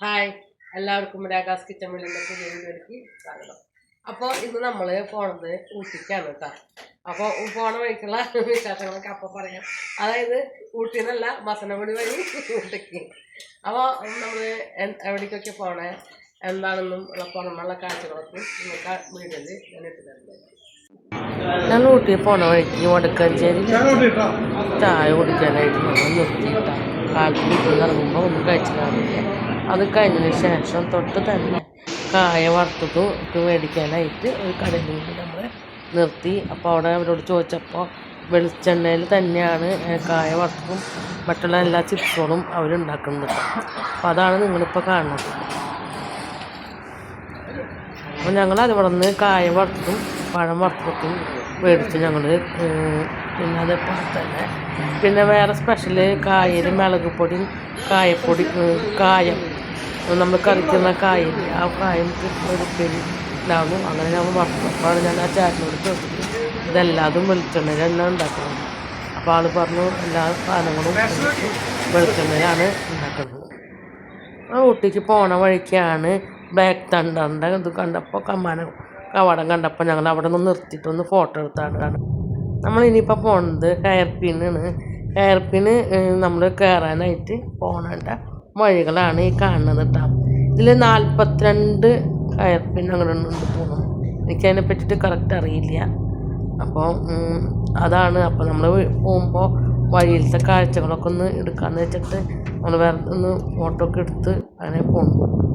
Hi. എല്ലാവർക്കും ragas kitchen വെള്ളിന്റെ പുതിയ വീഡിയോയിലേക്ക് സ്വാഗതം. അപ്പോൾ ഇന്ന് നമ്മൾ പോണത് ഊട്ടിക്കാണ് കേട്ടോ. അപ്പോൾ പോണ വഴിക്കുള്ള വിശേഷങ്ങളൊക്കെ അപ്പോൾ പറയാം. അതായത് ഊട്ടി എന്നല്ല മസനഗുടി വഴി ഊട്ടിക്ക്. അപ്പോൾ നമ്മൾ എവിടേക്കൊക്കെ പോണേ എന്താണെന്നും ഉള്ള പുറമുള്ള കാഴ്ചകളൊക്കെ നിങ്ങൾക്ക് വീഡിയോയിൽ ഞാൻ ഇട്ട് തരുന്നത് ഞാൻ ഊട്ടി പോണ വഴിക്ക് വടക്കഞ്ചേരി ചായ കുടിക്കാനായിട്ട് നമ്മൾ നിർത്തിയിട്ടാണ്. കാലത്ത് വീട്ടിൽ ഇറങ്ങുമ്പോൾ ഒന്നും കഴിച്ചു കാണില്ല അത് കഴിഞ്ഞതിന് ശേഷം തൊട്ട് തന്നെ കായ വറുത്തതും ഒക്കെ മേടിക്കാനായിട്ട് ഒരു കടയിൽ നമ്മൾ നിർത്തി. അപ്പോൾ അവിടെ അവരോട് ചോദിച്ചപ്പോൾ വെളിച്ചെണ്ണയിൽ തന്നെയാണ് കായ വറുത്തതും മറ്റുള്ള എല്ലാ ചിപ്സുകളും അവരുണ്ടാക്കുന്നത് അപ്പോൾ അതാണ് നിങ്ങളിപ്പോൾ കാണുന്നത്. അപ്പോൾ ഞങ്ങൾ അതിവിടെ നിന്ന് കായ വറുത്തതും പഴം വറുത്തതും മേടിച്ച് ഞങ്ങൾ പിന്നെ അതേപോലെ തന്നെ പിന്നെ വേറെ സ്പെഷ്യൽ കായയിൽ മുളക് പൊടിയും കായപ്പൊടി കായം നമ്മൾ കറിക്കുന്ന കായ ആ കായം ഒരു ഉണ്ടാകും അങ്ങനെ ഞാൻ വറുത്തു അപ്പോഴാണ് ഞാൻ ആ ചേട്ടനോട് ചോദിച്ചത്. ഇതെല്ലാതും വെളിച്ചെണ്ണയിൽ തന്നെ ഉണ്ടാക്കുന്നത്. അപ്പോൾ ആൾ പറഞ്ഞു എല്ലാ സാധനങ്ങളും വെളിച്ചെണ്ണയിലാണ് ഉണ്ടാക്കുന്നത്. ആ ഊട്ടിക്ക് പോണ വഴിക്കാണ് ബാക്ക് തണ്ടറിന്റെ ഇത് കണ്ടപ്പോൾ കമ്മാനം കവാടം കണ്ടപ്പോൾ ഞങ്ങൾ അവിടെ നിന്ന് നിർത്തിയിട്ട് ഒന്ന് ഫോട്ടോ എടുത്താണ് നമ്മൾ ഇനിയിപ്പോൾ പോണത് ഹെയർ കയർപ്പിന് നമ്മൾ കയറാനായിട്ട് പോകേണ്ട വഴികളാണ് ഈ കാണുന്നത് കേട്ടോ ഇതിൽ നാൽപ്പത്തിരണ്ട് ഹെയർ പിൻ അങ്ങനെ ഉണ്ട് തോന്നുന്നു. എനിക്കതിനെ പറ്റിയിട്ട് കറക്റ്റ് അറിയില്ല. അപ്പോൾ അതാണ്. അപ്പോൾ നമ്മൾ പോകുമ്പോൾ വഴിയിലത്തെ കാഴ്ചകളൊക്കെ ഒന്ന് എടുക്കാമെന്ന് വെച്ചിട്ട് നമ്മൾ വേറെ ഒന്ന് ഫോട്ടോ ഒക്കെ എടുത്ത് അങ്ങനെ പോകുന്നു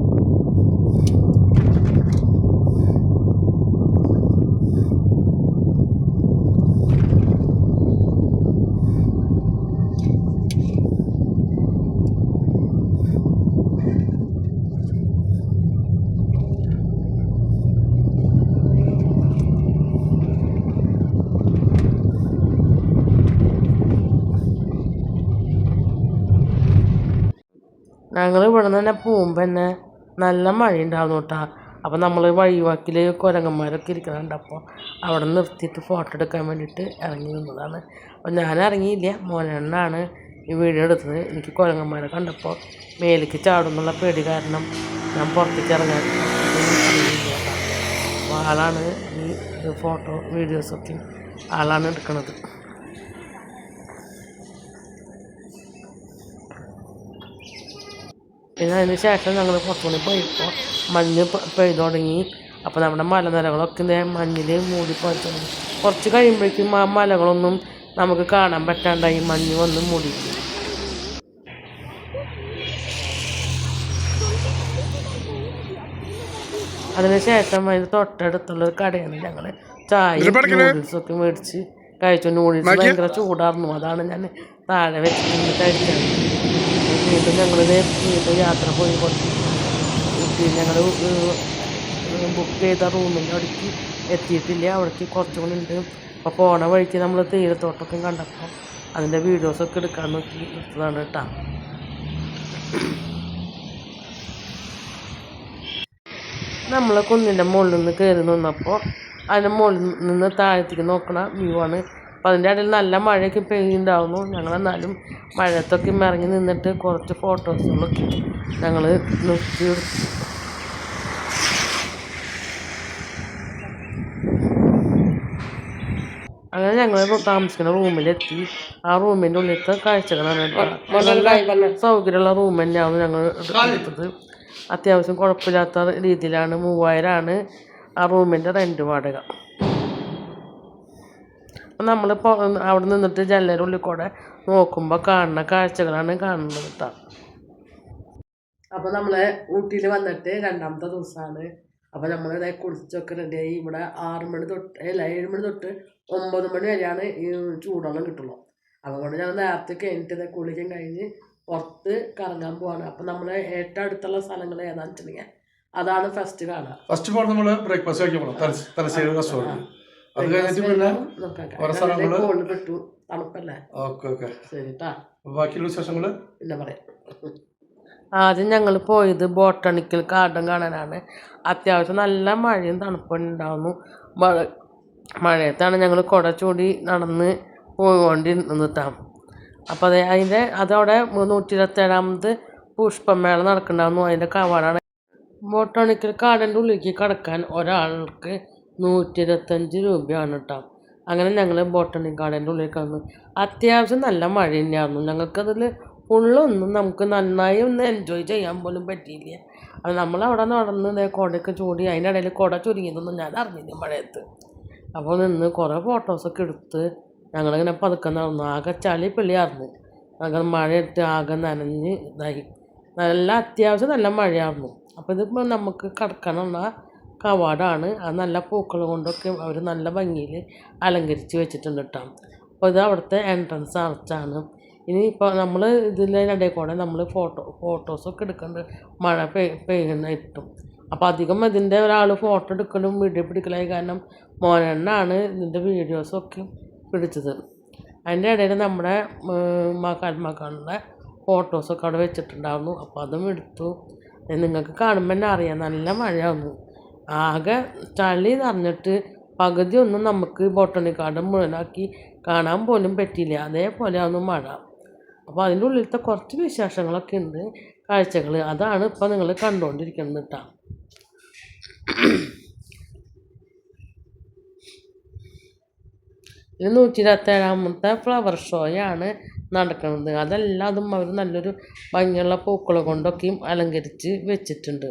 ഞങ്ങൾ ഇവിടെ നിന്ന് തന്നെ പോകുമ്പോൾ തന്നെ നല്ല മഴ ഉണ്ടായിരുന്നു കേട്ടോ. അപ്പോൾ നമ്മൾ വഴിവാക്കിൽ കുരങ്ങന്മാരൊക്കെ ഇരിക്കുന്നുണ്ട് അപ്പോൾ അവിടെ നിർത്തിയിട്ട് ഫോട്ടോ എടുക്കാൻ വേണ്ടിയിട്ട് ഇറങ്ങി നിന്നതാണ്. അപ്പോൾ ഞാൻ ഇറങ്ങിയില്ല. മോനെണ്ണാണ് ഈ വീഡിയോ എടുത്തത്. എനിക്ക് കുരങ്ങന്മാരെ കണ്ടപ്പോൾ മേലേക്ക് ചാടുന്നുള്ള പേടി കാരണം ഞാൻ പുറത്തേക്ക് ഇറങ്ങാൻ ആളാണ് ഈ ഫോട്ടോ വീഡിയോസൊക്കെ ആളാണ് എടുക്കുന്നത് പിന്നെ അതിന് ശേഷം ഞങ്ങൾ പുറത്തുകൂടി പോയപ്പോൾ മഞ്ഞ് പെയ്തു തുടങ്ങി. അപ്പോൾ നമ്മുടെ മലനിരകളൊക്കെ ഇതേ മഞ്ഞിൽ മൂടി പോയി തുടങ്ങി കുറച്ച് കഴിയുമ്പോഴേക്കും ആ മലകളൊന്നും നമുക്ക് കാണാൻ പറ്റാണ്ടായി. മഞ്ഞ് വന്ന് മൂടി. അതിന് ശേഷം അതിന് തൊട്ടടുത്തുള്ള ഒരു കടയാണ് ഞങ്ങൾ ചായ നൂഡിൽസൊക്കെ മേടിച്ച് കഴിച്ചു. നൂഡിൽസ് ഭയങ്കര ചൂടായിരുന്നു അതാണ് ഞാൻ താഴെ വെച്ച് കഴിച്ചത്. വീണ്ടും ഞങ്ങളിത് വീണ്ടും യാത്ര പോയി ഊട്ടി ഞങ്ങൾ ബുക്ക് ചെയ്ത റൂമിന്റെ അവിടേക്ക് എത്തിയിട്ടില്ല. അവിടേക്ക് കുറച്ചും കൂടി ഉണ്ട്. അപ്പോൾ പോണ വഴിക്ക് നമ്മൾ തേയിലത്തോട്ടമൊക്കെ കണ്ടപ്പോൾ അതിന്റെ വീഡിയോസൊക്കെ എടുക്കാൻ നോക്കി എടുത്തതാണ് കേട്ടോ. നമ്മൾ കുന്നിന്റെ മുകളിൽ നിന്ന് കയറി നിന്നപ്പോൾ അതിന്റെ മുകളിൽ നിന്ന് താഴത്തേക്ക് നോക്കണ വ്യൂ ആണ്. അപ്പം അതിന്റെ ഇടയിൽ നല്ല മഴയൊക്കെ പെയ്യുന്നുണ്ടാവുന്നു. ഞങ്ങൾ എന്നാലും മഴയത്തൊക്കെ ഇറങ്ങി നിന്നിട്ട് കുറച്ച് ഫോട്ടോസുകളൊക്കെ ഞങ്ങൾ നിർത്തി എടുത്തു. അങ്ങനെ ഞങ്ങൾ താമസിക്കുന്ന റൂമിലെത്തി. ആ റൂമിന്റെ ഉള്ളിലത്തെ കാഴ്ചകളാണ് സൗകര്യമുള്ള റൂം തന്നെയാണ് ഞങ്ങൾ എടുത്തത് അത്യാവശ്യം കുഴപ്പമില്ലാത്ത രീതിയിലാണ് മൂവായിരമാണ് ആ റൂമിന്റെ റെന്റ് വാടക. അപ്പം നമ്മളിപ്പോൾ അവിടെ നിന്നിട്ട് ജനലിന്റെ ഉള്ളിൽ കൂടെ നോക്കുമ്പോൾ കാണുന്ന കാഴ്ചകളാണ് കാണുന്നത് കേട്ടോ അപ്പോൾ നമ്മൾ ഊട്ടിയിൽ വന്നിട്ട് രണ്ടാമത്തെ ദിവസമാണ് അപ്പോൾ നമ്മൾ ഇതായി കുളിച്ചൊക്കെ റെഡിയായി ഇവിടെ ആറ് മണി തൊട്ട് അല്ല ഏഴ് മണി തൊട്ട് ഒമ്പത് മണി വരെയാണ് ഈ ചൂടുവെള്ളം കിട്ടുള്ളൂ. അതുകൊണ്ട് ഞങ്ങൾ നേരത്തെ കഴിഞ്ഞിട്ട് ഇതാ കുളിക്കാൻ കഴിഞ്ഞ് പുറത്ത് കറങ്ങാൻ പോവാണ്. അപ്പം നമ്മൾ ഏറ്റവും അടുത്തുള്ള സ്ഥലങ്ങൾ ഏതാണെന്ന് വെച്ചിട്ടുണ്ടെങ്കിൽ അതാണ് ഫസ്റ്റ് കാണുക. ഫസ്റ്റ് നമ്മൾ ബ്രേക്ക്ഫാസ്റ്റ് തലശ്ശേരി തലശ്ശേരി റെസ്റ്റോറന്റ് അത് കഴിഞ്ഞിട്ട് പിന്നെ ഓരോ സ്ഥലങ്ങൾ കോൾഡ് തണുപ്പല്ലേ? Okay okay. ശരിട്ടാ ബാക്കിയുള്ള വിശേഷങ്ങൾ? പിന്നെ പറയാം. ആദ്യം ഞങ്ങൾ പോയത് ബോട്ടണിക്കൽ ഗാർഡൻ കാണാനാണ്. അത്യാവശ്യം നല്ല മഴയും തണുപ്പും ഉണ്ടാവുന്നു. മഴ മഴയത്താണ് ഞങ്ങൾ കുട ചൂടി നടന്ന് പോയിക്കൊണ്ടിരുന്നിട്ടാ അപ്പോൾ അതെ അതിന്റെ അതവിടെ നൂറ്റി ഇരുപത്തേഴാമത് പുഷ്പമേള നടക്കുന്നുണ്ടാവുന്നു. അതിന്റെ കവാടാണ്. ബോട്ടണിക്കൽ ഗാർഡന്റെ ഉള്ളിലേക്ക് കടക്കാൻ ഒരാൾക്ക് നൂറ്റി ഇരുപത്തഞ്ച് രൂപയാണ് കേട്ടോ അങ്ങനെ ഞങ്ങൾ ബോട്ടാണിക്കൽ ഗാർഡന്റെ ഉള്ളിൽ കടന്നു അത്യാവശ്യം നല്ല മഴ തന്നെയായിരുന്നു. ഞങ്ങൾക്കതിൽ ഉള്ളൊന്നും നമുക്ക് നന്നായി ഒന്ന് എൻജോയ് ചെയ്യാൻ പോലും പറ്റിയില്ല. അത് നമ്മളവിടെ നടന്ന് ദേ കുടയൊക്കെ ചൂടി അതിനിടയിൽ കുട ചുരുങ്ങിയതൊന്നും ഞാൻ അറിഞ്ഞില്ല മഴയത്ത്. അപ്പോൾ നിന്ന് കുറേ ഫോട്ടോസൊക്കെ എടുത്ത് ഞങ്ങളിങ്ങനെ പതുക്കെ നടന്നു. ആകെ ചളി പിള്ളിയായിരുന്നു ഞങ്ങൾ മഴയിട്ട് ആകെ നനഞ്ഞ് ഇതായി. നല്ല അത്യാവശ്യം നല്ല മഴയായിരുന്നു. അപ്പോൾ ഇതിപ്പോൾ നമുക്ക് കടക്കാനുള്ള കവാടാണ്. അത് നല്ല പൂക്കൾ കൊണ്ടൊക്കെ അവർ നല്ല ഭംഗിയിൽ അലങ്കരിച്ച് വെച്ചിട്ടുണ്ട് കേട്ടോ അപ്പോൾ ഇത് അവിടുത്തെ എൻട്രൻസ് അറച്ചാണ് ഇനി ഇപ്പോൾ നമ്മൾ ഇതിലിടയിൽ കൂടെ നമ്മൾ ഫോട്ടോ ഫോട്ടോസൊക്കെ എടുക്കേണ്ട. മഴ പെയ് പെയ്യുന്ന ഇട്ടും. അപ്പോൾ അധികം ഇതിന്റെ ഒരാൾ ഫോട്ടോ എടുക്കലും വീഡിയോ പിടിക്കലായി കാരണം മോനെണ്ണാണ് ഇതിന്റെ വീഡിയോസൊക്കെ പിടിച്ചത്. അതിന്റെ ഇടയിൽ നമ്മുടെ മക്കാന്മാക്കാരുടെ ഫോട്ടോസൊക്കെ അവിടെ വെച്ചിട്ടുണ്ടായിരുന്നു അപ്പോൾ അതും എടുത്തു. നിങ്ങൾക്ക് കാണുമ്പോൾ തന്നെ അറിയാം. നല്ല മഴയായിരുന്നു ആകെ ചളി നിറഞ്ഞിട്ട് പകുതി ഒന്നും നമുക്ക് ബോട്ടണി ഗാർഡൻ മുഴുവനാക്കി കാണാൻ പോലും പറ്റിയില്ല. അതേപോലെയാണ് മഴ. അപ്പോൾ അതിന്റെ ഉള്ളിലത്തെ കുറച്ച് വിശേഷങ്ങളൊക്കെ ഉണ്ട് കാഴ്ചകൾ അതാണ് ഇപ്പോൾ നിങ്ങൾ കണ്ടുകൊണ്ടിരിക്കുന്നത് കേട്ടോ ഇത് നൂറ്റി ഇരുപത്തേഴാമത്തെ ഫ്ലവർ ഷോയാണ് നടക്കുന്നത്. അതെല്ലാതും അവർ നല്ലൊരു ഭംഗിയുള്ള പൂക്കൾ കൊണ്ടൊക്കെയും അലങ്കരിച്ച് വെച്ചിട്ടുണ്ട്.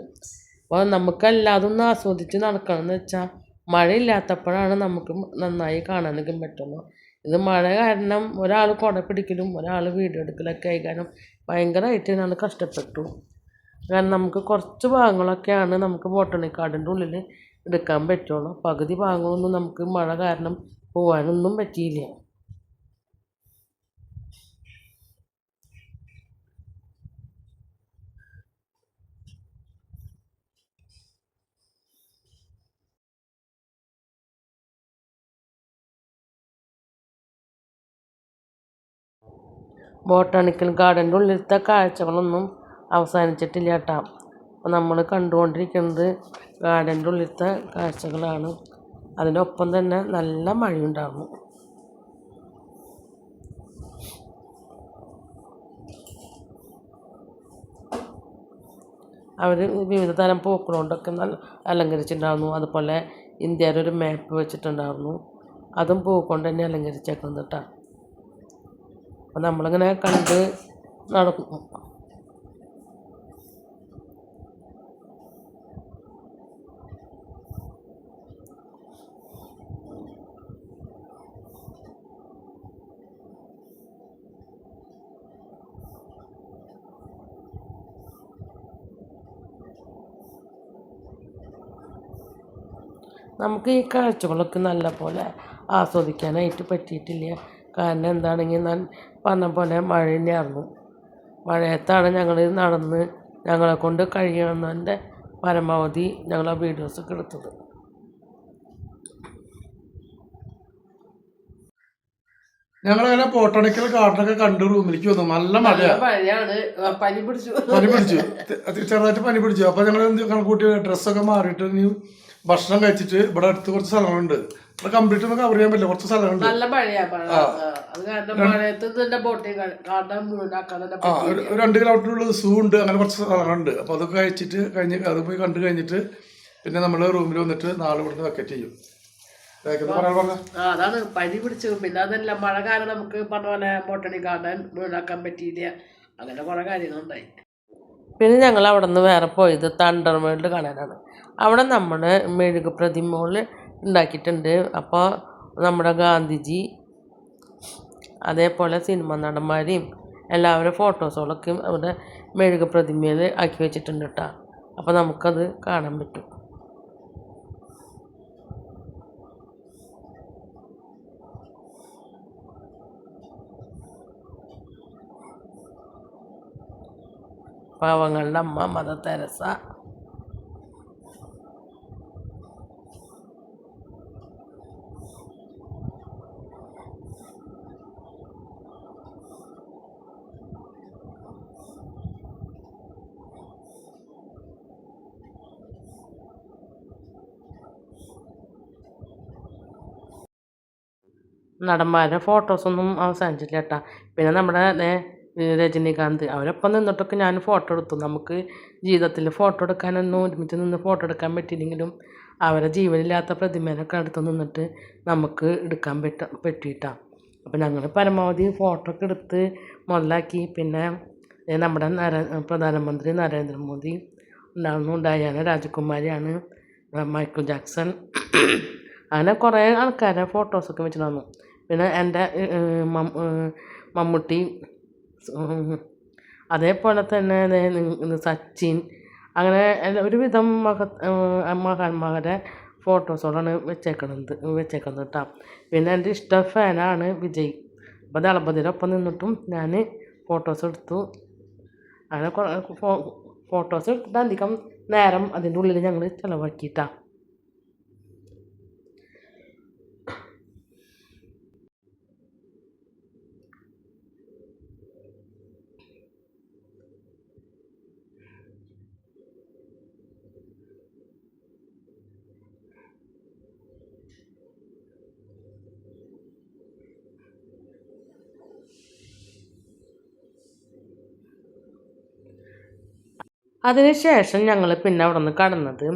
അപ്പോൾ നമുക്കെല്ലാതും ഒന്ന് ആസ്വദിച്ച് നടക്കണമെന്ന് വെച്ചാൽ മഴയില്ലാത്തപ്പോഴാണ് നമുക്ക് നന്നായി കാണാനൊക്കെ പറ്റുന്നത്. ഇത് മഴ കാരണം ഒരാൾ കുട പിടിക്കലും ഒരാൾ വീഡിയോ എടുക്കലൊക്കെ ആയി കാരണം ഭയങ്കരമായിട്ട് ഞാൻ കഷ്ടപ്പെട്ടു. കാരണം നമുക്ക് കുറച്ച് ഭാഗങ്ങളൊക്കെയാണ് നമുക്ക് ബോട്ടണിക് ഗാർഡന്റെ ഉള്ളിൽ എടുക്കാൻ പറ്റുള്ളൂ. പകുതി ഭാഗങ്ങളൊന്നും നമുക്ക് മഴ കാരണം പോകാനൊന്നും പറ്റിയില്ല. ബോട്ടാണിക്കൽ ഗാർഡന്റെ ഉള്ളിലത്തെ കാഴ്ചകളൊന്നും അവസാനിച്ചിട്ടില്ല കേട്ടോ അപ്പോൾ നമ്മൾ കണ്ടുകൊണ്ടിരിക്കുന്നത് ഗാർഡന്റെ ഉള്ളിലത്തെ കാഴ്ചകളാണ്. അതിനൊപ്പം തന്നെ നല്ല മഴയുണ്ടായിരുന്നു. അവർ വിവിധ തരം പൂക്കളുകൊണ്ടൊക്കെ നല്ല അലങ്കരിച്ചിട്ടുണ്ടായിരുന്നു. അതുപോലെ ഇന്ത്യയുടെ ഒരു മാപ്പ് വെച്ചിട്ടുണ്ടായിരുന്നു. അതും പൂക്കൊണ്ട് കൊണ്ട് തന്നെ അലങ്കരിച്ചേക്കുന്നത് കേട്ടോ അപ്പോൾ നമ്മളിങ്ങനെ കണ്ട് നടക്കും. നമുക്ക് ഈ കാഴ്ചകളൊക്കെ നല്ല പോലെ ആസ്വദിക്കാനായിട്ട് പറ്റിയിട്ടില്ല. കാരണം എന്താണെങ്കിൽ ഞാൻ പറഞ്ഞ പോലെ മഴ തന്നെയായിരുന്നു മഴയത്താണ് ഞങ്ങൾ നടന്ന് ഞങ്ങളെ കൊണ്ട് കഴിയണമെന്നതിന്റെ പരമാവധി ഞങ്ങൾ ആ വീഡിയോസൊക്കെ എടുത്തത്. ഞങ്ങളങ്ങനെ പോട്ടണിക്കൽ ഗാർഡനൊക്കെ കണ്ട് റൂമിലേക്ക് വന്നു. നല്ല മഴയാ. മഴയാണ്. പനി പിടിച്ചു. പനി പിടിച്ചു. ചെറുതായിട്ട് പനി പിടിച്ചു. അപ്പൊ ഞങ്ങൾ എന്ത് കണക്കൂട്ടി ഡ്രസ്സൊക്കെ മാറിയിട്ട് ഇനി ഭക്ഷണം കഴിച്ചിട്ട് ഇവിടെ അടുത്ത് കുറച്ച് സ്ഥലങ്ങളുണ്ട്. ഇവിടെ കംപ്ലീറ്റ് ഒന്നും കവർ ചെയ്യാൻ പറ്റില്ല. കുറച്ച് സ്ഥലങ്ങളുണ്ട്. നല്ല മഴയാ മഴ അത്. കാരണം മഴയത്ത് തന്നെ ബോട്ടിൽ കാണാൻ മുഴുവനാക്കാൻ തന്നെ ആ ഒരു ഒരു രണ്ട് കിലോമീറ്ററുള്ള സൂ ഉണ്ട്. അങ്ങനെ കുറച്ച് സ്ഥലങ്ങളുണ്ട്. അപ്പോൾ അതൊക്കെ കഴിച്ചിട്ട് കഴിഞ്ഞ് അത് പോയി കണ്ടു കഴിഞ്ഞിട്ട് പിന്നെ നമ്മൾ റൂമിൽ വന്നിട്ട് നാളെ ഇവിടുന്ന് വെക്കറ്റ് ചെയ്യും. ഇതാക്കുന്നത് പറയാൻ പറഞ്ഞ? ആ അതാണ്. പനി പിടിച്ചു. പിന്നെ അതല്ല മഴ കാരണം നമുക്ക് പറഞ്ഞ പോലെ ബോട്ടണി ഗാർഡൻ മുഴുവനാക്കാൻ പറ്റിയില്ല. അങ്ങനെ കുറെ കാര്യങ്ങളുണ്ടായി. പിന്നെ ഞങ്ങൾ അവിടെ നിന്ന് വേറെ പോയത് തണ്ടർ വേൾഡ് കാണാനാണ്. അവിടെ നമ്മൾ മെഴുക് പ്രതിമകൾ ഉണ്ടാക്കിയിട്ടുണ്ട്. അപ്പോൾ നമ്മുടെ ഗാന്ധിജി അതേപോലെ സിനിമ നടന്മാരെയും എല്ലാവരും ഫോട്ടോസുകളൊക്കെ അവിടെ മെഴുക് പ്രതിമയിൽ ആക്കി വെച്ചിട്ടുണ്ട് കേട്ടോ അപ്പോൾ നമുക്കത് കാണാൻ പറ്റും. പാവങ്ങളുടെ അമ്മ മദർ തെരസ. നടന്മാരുടെ ഫോട്ടോസൊന്നും അവസാനിച്ചില്ല കേട്ടോ. പിന്നെ നമ്മുടെ രജനീകാന്ത് അവരൊപ്പം നിന്നിട്ടൊക്കെ ഞാൻ ഫോട്ടോ എടുത്തു. നമുക്ക് ജീവിതത്തിൽ ഫോട്ടോ എടുക്കാനൊന്നും ഒരുമിച്ച് നിന്ന് ഫോട്ടോ എടുക്കാൻ പറ്റിയില്ലെങ്കിലും അവരെ ജീവനില്ലാത്ത പ്രതിമേനൊക്കെ അടുത്ത് നിന്നിട്ട് നമുക്ക് എടുക്കാൻ പറ്റ പറ്റിയിട്ടാണ് അപ്പോൾ ഞങ്ങൾ പരമാവധി ഫോട്ടോ ഒക്കെ എടുത്ത് മുതലാക്കി പിന്നെ നമ്മുടെ നര പ്രധാനമന്ത്രി നരേന്ദ്രമോദി ഉണ്ടാകുന്നു ഡയാന രാജകുമാരിയാണ് മൈക്കിൾ ജാക്സൺ. അങ്ങനെ കുറേ ആൾക്കാരെ ഫോട്ടോസൊക്കെ വെച്ചിട്ടുണ്ടായിരുന്നു. പിന്നെ എന്റെ മമ്മൂട്ടി അതേപോലെ തന്നെ സച്ചിൻ അങ്ങനെ ഒരുവിധം മഹ മഹാന്മാരെ ഫോട്ടോസുകളാണ് വെച്ചേക്കുന്നത് വെച്ചേക്കുന്നത് കേട്ടോ പിന്നെ എന്റെ ഇഷ്ട ഫാനാണ് വിജയ്. അപ്പോൾ ദളപതിയുടെ നിന്നിട്ടും ഞാൻ ഫോട്ടോസ് എടുത്തു അങ്ങനെ ഫോട്ടോസ് എടുത്തിട്ട് അധികം നേരം അതിന്റെ ഉള്ളിൽ ഞങ്ങൾ ചിലവാക്കിയിട്ടാണ് അതിനുശേഷം ഞങ്ങൾ പിന്നെ അവിടെ നിന്ന് കടന്നത്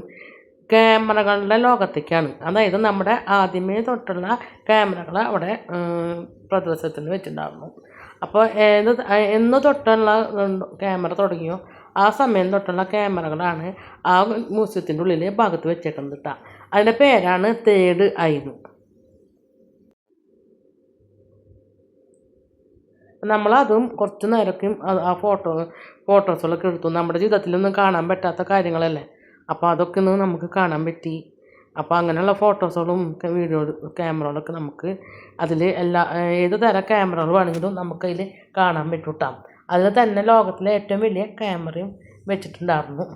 ക്യാമറകളുടെ ലോകത്തേക്കാണ്. അതായത് നമ്മുടെ ആദ്യമേ തൊട്ടുള്ള ക്യാമറകൾ അവിടെ പ്രദർശനത്തിൽ വെച്ചിട്ടുണ്ടായിരുന്നു. അപ്പോൾ ഏത് എന്ന് തൊട്ടുള്ള ക്യാമറ തുടങ്ങിയോ ആ സമയം തൊട്ടുള്ള ക്യാമറകളാണ് ആ മ്യൂസിയത്തിന്റെ ഉള്ളിലെ ഭാഗത്ത് വെച്ചേക്കുന്നത് കേട്ടോ അതിന്റെ പേരാണ് തേർഡ് ഐന്ന് നമ്മളതും കുറച്ച് നേരമൊക്കെ ആ ഫോട്ടോ ഫോട്ടോസുകളൊക്കെ എടുത്തു. നമ്മുടെ ജീവിതത്തിലൊന്നും കാണാൻ പറ്റാത്ത കാര്യങ്ങളല്ലേ? അപ്പോൾ അതൊക്കെ ഒന്ന് നമുക്ക് കാണാൻ പറ്റി. അപ്പോൾ അങ്ങനെയുള്ള ഫോട്ടോസുകളും വീഡിയോ ക്യാമറകളൊക്കെ നമുക്ക് അതിൽ എല്ലാ ഏത് തരം ക്യാമറകൾ വേണമെങ്കിലും നമുക്കതിൽ കാണാൻ പറ്റും കേട്ടോ അതിൽ തന്നെ ലോകത്തിലെ ഏറ്റവും വലിയ ക്യാമറയും വെച്ചിട്ടുണ്ടായിരുന്നു.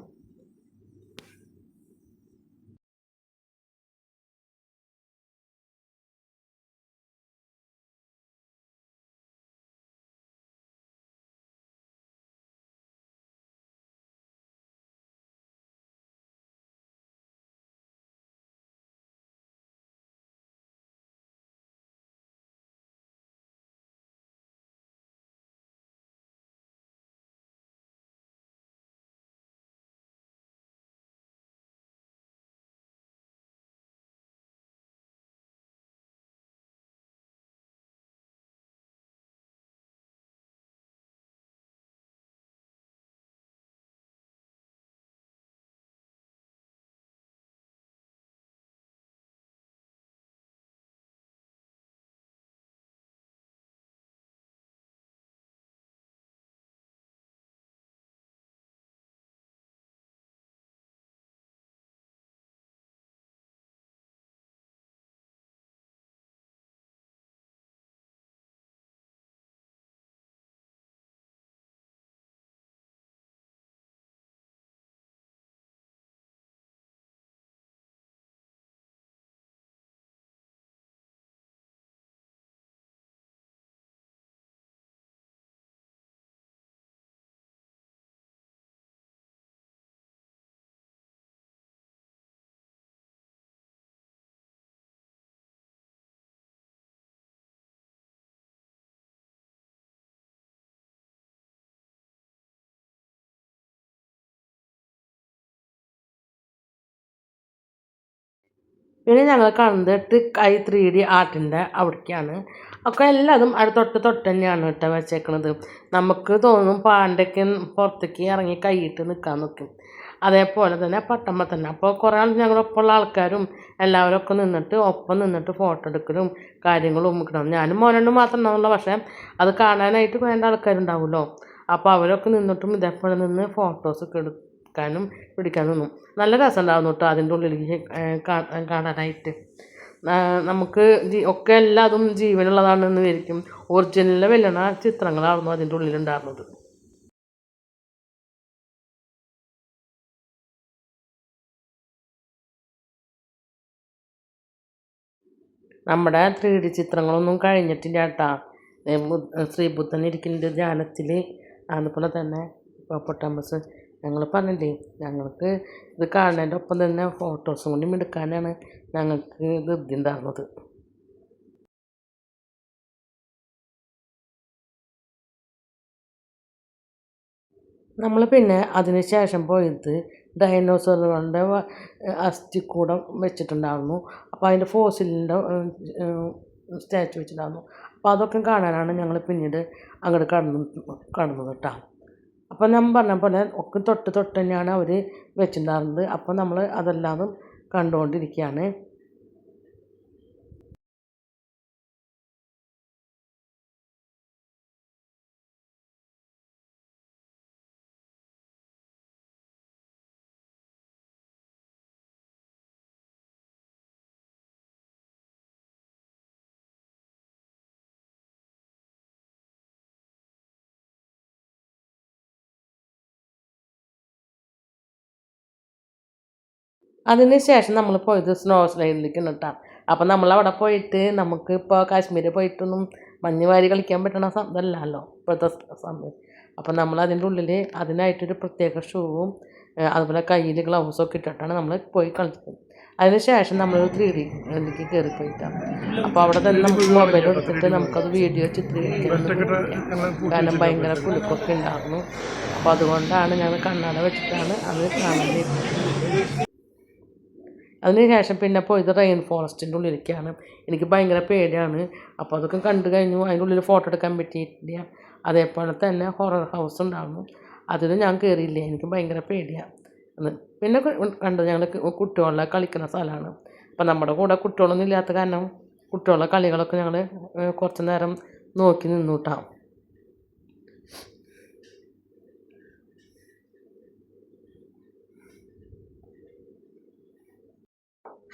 പിന്നെ ഞങ്ങൾ ട്രിക്ക് ഐ ത്രീ ഡി ആർട്ടിന്റെ അവിടേക്കാണ്. ഒക്കെ എല്ലാതും അവിടെ തൊട്ട് തൊട്ട് തന്നെയാണ് കേട്ടോ വെച്ചേക്കണത്. നമുക്ക് തോന്നും പാണ്ടൊക്കെ പുറത്തേക്ക് ഇറങ്ങി കൈയിട്ട് നിൽക്കാൻ നിൽക്കും അതേപോലെ തന്നെ പട്ടമ്മ തന്നെ. അപ്പോൾ കുറേ ആൾ ഞങ്ങളുടെ ഒപ്പമുള്ള ആൾക്കാരും എല്ലാവരും ഒക്കെ നിന്നിട്ട് ഒപ്പം നിന്നിട്ട് ഫോട്ടോ എടുക്കലും കാര്യങ്ങളും ഉമ്മിക്കണം ഞാനും മോനും മാത്രം ഉണ്ടാവുള്ളൂ. പക്ഷേ അത് കാണാനായിട്ട് വേണ്ട ആൾക്കാരുണ്ടാവുമല്ലോ. അപ്പോൾ അവരൊക്കെ നിന്നിട്ടും ഇതേപോലെ നിന്ന് ഫോട്ടോസൊക്കെ പിടിക്കാനും നിന്നു നല്ല രസമുണ്ടായിരുന്നു കേട്ടോ അതിന്റെ ഉള്ളിൽ കാണാനായിട്ട്. നമുക്ക് ഒക്കെ എല്ലാതും ജീവനുള്ളതാണെന്ന് വിചാരിക്കും. ഒറിജിനലിൽ വെല്ലണ ചിത്രങ്ങളായിരുന്നു അതിന്റെ ഉള്ളിലുണ്ടായിരുന്നത്. നമ്മുടെ ത്രീ ഡി ചിത്രങ്ങളൊന്നും കഴിഞ്ഞിട്ടില്ല കേട്ടാ. ശ്രീബുദ്ധൻ ഇരിക്കുന്ന ധ്യാനത്തിൽ അതുപോലെ തന്നെ പൊട്ടാമ്പസ്. ഞങ്ങൾ പറഞ്ഞില്ലേ ഞങ്ങൾക്ക് ഇത് കാണുന്നതിന്റെ ഒപ്പം തന്നെ ഫോട്ടോസും കൂടി എടുക്കാനാണ് ഞങ്ങൾക്ക് ധൃതി ഉണ്ടായിരുന്നത്. നമ്മൾ പിന്നെ അതിന് ശേഷം പോയത് ഡൈനോസറുകളുടെ അസ്ഥിക്കൂടം വെച്ചിട്ടുണ്ടായിരുന്നു. അപ്പോൾ അതിന്റെ ഫോസിലിന്റെ സ്റ്റാച്ചു വെച്ചിട്ടുണ്ടായിരുന്നു. അപ്പോൾ അതൊക്കെ കാണാനാണ് ഞങ്ങൾ പിന്നീട് അങ്ങോട്ട് കടന്നു കടന്നത് കേട്ടോ അപ്പോൾ ഞാൻ പറഞ്ഞ പോലെ ഒക്കെ തൊട്ട് തൊട്ട് തന്നെയാണ് അവർ വെച്ചിട്ടുണ്ടായിരുന്നത് അപ്പോൾ നമ്മൾ അതെല്ലാം കണ്ടുകൊണ്ടിരിക്കുകയാണ്. അതിന് ശേഷം നമ്മൾ പോയത് സ്നോ സ്ലൈഡിലേക്കാണ് കേട്ടോ. അപ്പം നമ്മൾ അവിടെ പോയിട്ട് നമുക്ക് ഇപ്പോൾ കാശ്മീരിൽ പോയിട്ടൊന്നും മഞ്ഞ് വാരി കളിക്കാൻ പറ്റണ ഇതല്ലല്ലോ ഇപ്പോഴത്തെ സമയം. അപ്പം നമ്മൾ അതിന്റെ ഉള്ളിൽ അതിനായിട്ടൊരു പ്രത്യേക ഷൂവും അതുപോലെ കയ്യിൽ ഗ്ലൗസൊക്കെ ഇട്ടിട്ടാണ് നമ്മൾ പോയി കളിച്ചത്. അതിന് ശേഷം നമ്മൾ ത്രീ ഡി ഇതിലേക്ക് കയറി പോയിട്ടാണ് അപ്പോൾ അവിടെ തന്നെ നമുക്ക് മൊബൈൽ എടുത്തിട്ട് നമുക്കത് വീഡിയോ ചിത്രീകരിക്കാൻ കാരണം ഭയങ്കര കുലുക്കൊക്കെ ഉണ്ടായിരുന്നു. അപ്പോൾ അതുകൊണ്ടാണ് ഞങ്ങൾ കണ്ണട വെച്ചിട്ടാണ് അത് കാണാൻ ഇരുന്നത് അതിന് ശേഷം പിന്നെ പോയത് റെയിൻ ഫോറസ്റ്റിന്റെ ഉള്ളിലേക്കാണ് എനിക്ക് ഭയങ്കര പേടിയാണ്. അപ്പോൾ അതൊക്കെ കണ്ടു കഴിഞ്ഞു. അതിന്റെ ഉള്ളിൽ ഫോട്ടോ എടുക്കാൻ പറ്റിയിട്ടില്ല. അതേപോലെ തന്നെ ഹൊറർ ഹൗസ് ഉണ്ടാകുന്നു അതിന് ഞാൻ കയറിയില്ല എനിക്ക് ഭയങ്കര പേടിയാണ് പിന്നെ കണ്ടത് ഞങ്ങൾ കുട്ടികളെ കളിക്കുന്ന സ്ഥലമാണ്. അപ്പോൾ നമ്മുടെ കൂടെ കുട്ടികളൊന്നും ഇല്ലാത്ത കാരണം കുട്ടികളുടെ കളികളൊക്കെ ഞങ്ങൾ കുറച്ച് നേരം നോക്കി നിന്നു കേട്ടോ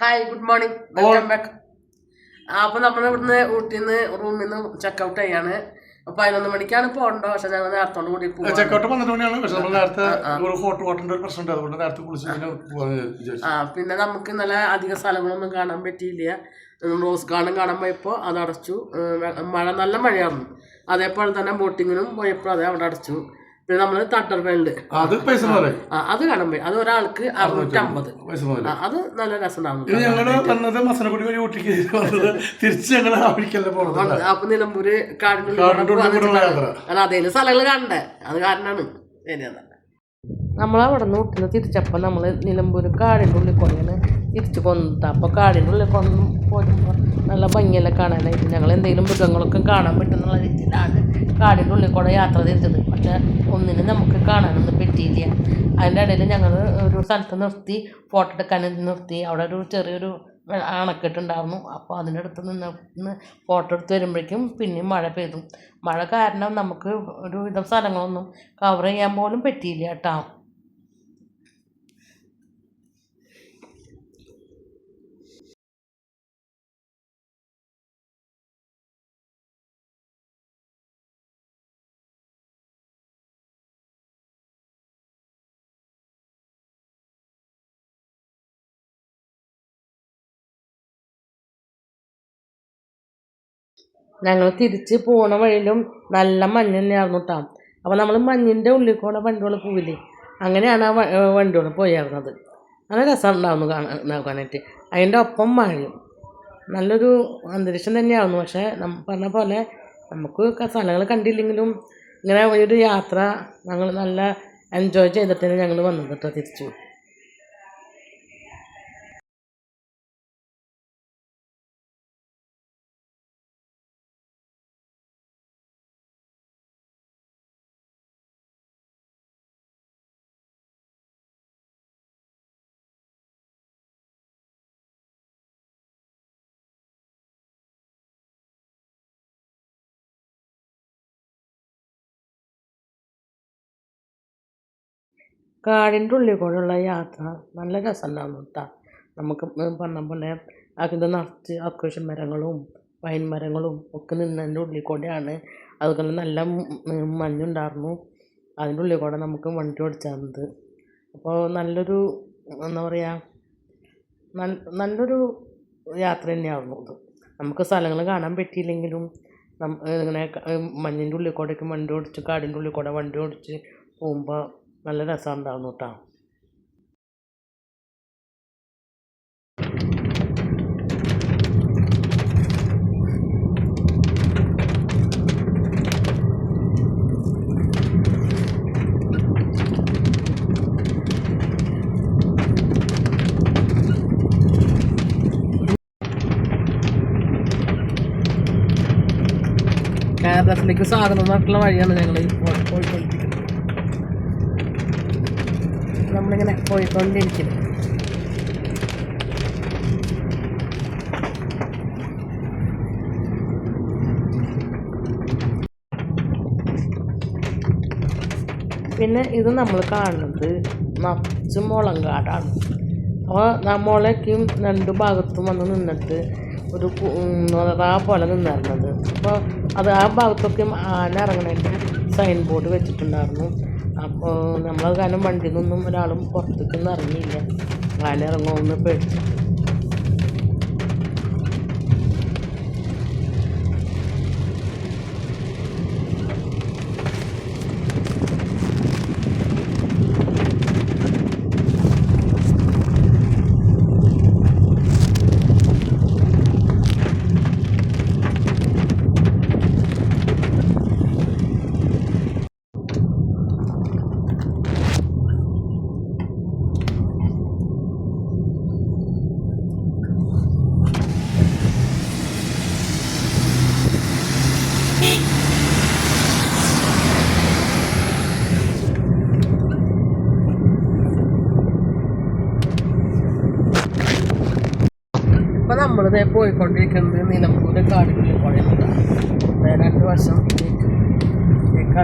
hi good morning welcome back അപ്പോൾ നമ്മൾ ഇവിടുന്ന് ഊട്ടിയിൽ നിന്ന് റൂമിൽ നിന്ന് ചെക്കൗട്ട് ചെയ്യാണ് പതിനൊന്ന് മണിക്കാണ് പോകണ്ടോ പക്ഷെ ഞങ്ങൾ നേരത്തോട് കൂടി ചെക്കൗട്ട് പന്ത്രണ്ട് മണിയാണ്. പക്ഷെ നമ്മൾ നേരത്തെ ഒരു ഫോട്ടോ വാട്ടറിന്റെ ഒരു പ്രശ്നമുണ്ട്. അതുകൊണ്ട് നേരത്തെ കുളിച്ച് ആ പിന്നെ നമുക്ക് ഇന്നലെ അധിക സ്ഥലങ്ങളൊന്നും കാണാൻ പറ്റിയില്ല. റോസ് ഗാർഡൻ കാണാൻ പോയപ്പോൾ അത് അടച്ചു മഴ നല്ല മഴയായിരുന്നു. അതേപോലെ തന്നെ ബോട്ടിങ്ങിനും പോയപ്പോൾ അത് അവിടെ അടച്ചു. പിന്നെ നമ്മൾ തട്ടർ വേൾഡ് അത് അത് കാണാൻ പോയി അത് ഒരാൾക്ക് അറുന്നൂറ്റമ്പത് അത് നല്ല രസമുണ്ടാവും. ഇത് ഞങ്ങൾ വന്നത് മസനക്കുടി വഴി ഊട്ടിക്ക് വന്നത് തിരിച്ച് ഞങ്ങൾ അവിടേക്കല്ല പോണത് അപ്പൊ നിലമ്പൂര് കാടിനുള്ളിൽ കാടിന്റെ കൂടെ ഉള്ളിൽ കൂടെ പോകാൻ അതേലും സ്ഥലങ്ങൾ കാണണ്ടേ അത് കാരണമാണ് നമ്മളവിടെ നിന്ന് ഊട്ടിന്ന് തിരിച്ചപ്പോൾ നമ്മൾ നിലമ്പൂർ കാടിന്റെ ഉള്ളിൽ കൊണ്ടാണ് തിരിച്ച് കൊന്നത് അപ്പോൾ കാടിന്റെ ഉള്ളിൽ കൊന്നും പോരുമ്പോൾ നല്ല ഭംഗിയെല്ലാം കാണാനായിട്ട്. ഞങ്ങൾ എന്തെങ്കിലും മൃഗങ്ങളൊക്കെ കാണാൻ പറ്റുന്നുള്ള രീതിയിലാണ്. കാടിന്റെ ഉള്ളിൽ കൂടെ യാത്ര തിരിച്ചത്. പക്ഷെ ഒന്നിനും നമുക്ക് കാണാനൊന്നും പറ്റിയില്ല. അതിന്റെ ഇടയിൽ ഞങ്ങൾ ഒരു സ്ഥലത്ത് നിർത്തി ഫോട്ടോ എടുക്കാൻ നിർത്തി. അവിടെ ഒരു ചെറിയൊരു അണക്കെട്ടുണ്ടായിരുന്നു. അപ്പോൾ അതിന്റെ അടുത്ത് നിന്ന് ഫോട്ടോ എടുത്ത് വരുമ്പോഴേക്കും പിന്നെയും മഴ പെയ്തു. മഴ കാരണം നമുക്ക് ഒരുവിധം സ്ഥലങ്ങളൊന്നും കവർ ചെയ്യാൻ പോലും പറ്റിയില്ല കേട്ടോ. ഞങ്ങൾ തിരിച്ച് പോണ വഴിയിലും നല്ല മഞ്ഞ് തന്നെയായിരുന്നു കേട്ടോ അപ്പോൾ നമ്മൾ മഞ്ഞിന്റെ ഉള്ളിൽ കൂടെ വണ്ടികൾ പോവില്ലേ? അങ്ങനെയാണ് ആ വണ്ടികൾ പോയിരുന്നത് നല്ല രസമുണ്ടായിരുന്നു കാണാൻ നോക്കാനായിട്ട്. അതിന്റെ ഒപ്പം മഴയും. നല്ലൊരു അന്തരീക്ഷം തന്നെയായിരുന്നു. പക്ഷേ പറഞ്ഞ പോലെ നമുക്ക് സ്ഥലങ്ങൾ കണ്ടില്ലെങ്കിലും ഇങ്ങനെ ഒരു യാത്ര ഞങ്ങൾ നല്ല എൻജോയ് ചെയ്തിട്ടാണ് ഞങ്ങൾ വന്നത് കേട്ടോ തിരിച്ചു. കാടിന്റെ ഉള്ളിൽ കൂടെയുള്ള യാത്ര നല്ല രസമുണ്ടായിരുന്നു കേട്ടോ നമുക്ക് പറഞ്ഞ പോലെ അതിന്റെ നിറച്ച് അക്വേഷൻ മരങ്ങളും പൈൻ മരങ്ങളും ഒക്കെ നിന്നതിന്റെ ഉള്ളിൽ കൂടെയാണ് അതുപോലെ നല്ല മഞ്ഞുണ്ടായിരുന്നു അതിന്റെ ഉള്ളിൽ കൂടെ നമുക്ക് വണ്ടി ഓടിച്ചത് അപ്പോൾ നല്ലൊരു എന്താ പറയുക നല്ലൊരു യാത്ര തന്നെയായിരുന്നു അത്. നമുക്ക് സ്ഥലങ്ങൾ കാണാൻ പറ്റിയില്ലെങ്കിലും ഇങ്ങനെ മഞ്ഞിന്റെ ഉള്ളിൽ കൂടെയൊക്കെ വണ്ടി ഓടിച്ച് കാടിന്റെ ഉള്ളിൽ കൂടെ വണ്ടി ഓടിച്ച് പോകുമ്പോൾ നല്ല രസമുണ്ടാവുന്നു കേട്ടോ കേരളത്തിലേക്ക് സ്വാഗതം നടക്കുന്ന വഴിയാണ് ഞങ്ങൾ പോയിക്കൊണ്ടിരിക്കുന്നത് പിന്നെ ഇത് നമ്മൾ കാണുന്നത് നിറച്ച് മുളങ്കാടാണ് അപ്പോൾ നമ്മളേക്കും രണ്ട് ഭാഗത്തും വന്ന് നിന്നിട്ട് ഒരു റാ പോലെ നിന്നായിരുന്നത് അപ്പോൾ അത് ആ ഭാഗത്തൊക്കെ ആന ഇറങ്ങണതിന്റെ സൈൻ ബോർഡ് വെച്ചിട്ടുണ്ടായിരുന്നു. അപ്പോൾ നമ്മൾ കാരണം വണ്ടിയിൽ നിന്നൊന്നും ഒരാളും പുറത്തേക്കൊന്നും ഇറങ്ങിയില്ല. ആന ഇറങ്ങുമെന്ന് പോയിക്കൊണ്ടിരിക്കുന്നത് നിലമ്പൂർ കാടുകളിൽ ദേ രണ്ട് വർഷം ഇത്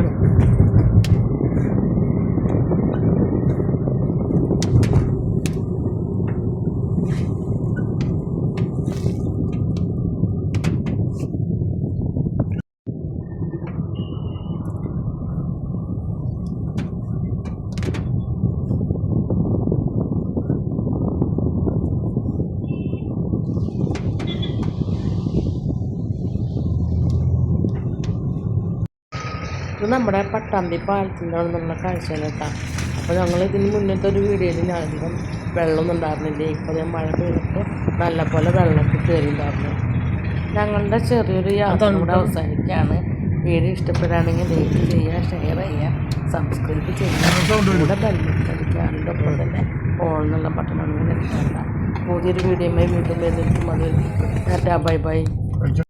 നമ്മുടെ പട്ടാമ്പി പാലത്തിന്റെ അവിടെ നിന്നുള്ള കാഴ്ചയാണ് കേട്ടോ. അപ്പോൾ ഞങ്ങൾ ഇതിന് മുന്നത്തെ ഒരു വീഡിയോയിൽ ഞാൻ അധികം വെള്ളമൊന്നും ഉണ്ടായിരുന്നില്ല ഇപ്പോൾ ഞാൻ മഴ പെയ്തപ്പോൾ നല്ലപോലെ വെള്ളമൊക്കെ കയറിയിട്ടുണ്ടായിരുന്നു. ഞങ്ങളുടെ ചെറിയൊരു യാത്ര കൂടെ അവസാനിക്കുകയാണ്. വീഡിയോ ഇഷ്ടപ്പെടുകയാണെങ്കിൽ ലൈക്ക് ചെയ്യുക ഷെയർ ചെയ്യുക സബ്സ്ക്രൈബ് ചെയ്യുക. കൂടെ ബെല്ലടിക്കാറുണ്ട് തന്നെ ഓൾ എന്നുള്ള ബട്ടൺ അങ്ങനെ എടുക്കണ്ട പുതിയൊരു വീഡിയോയുമായി വീണ്ടും വരുന്നതിന് അതുവരെ ബൈ ബൈ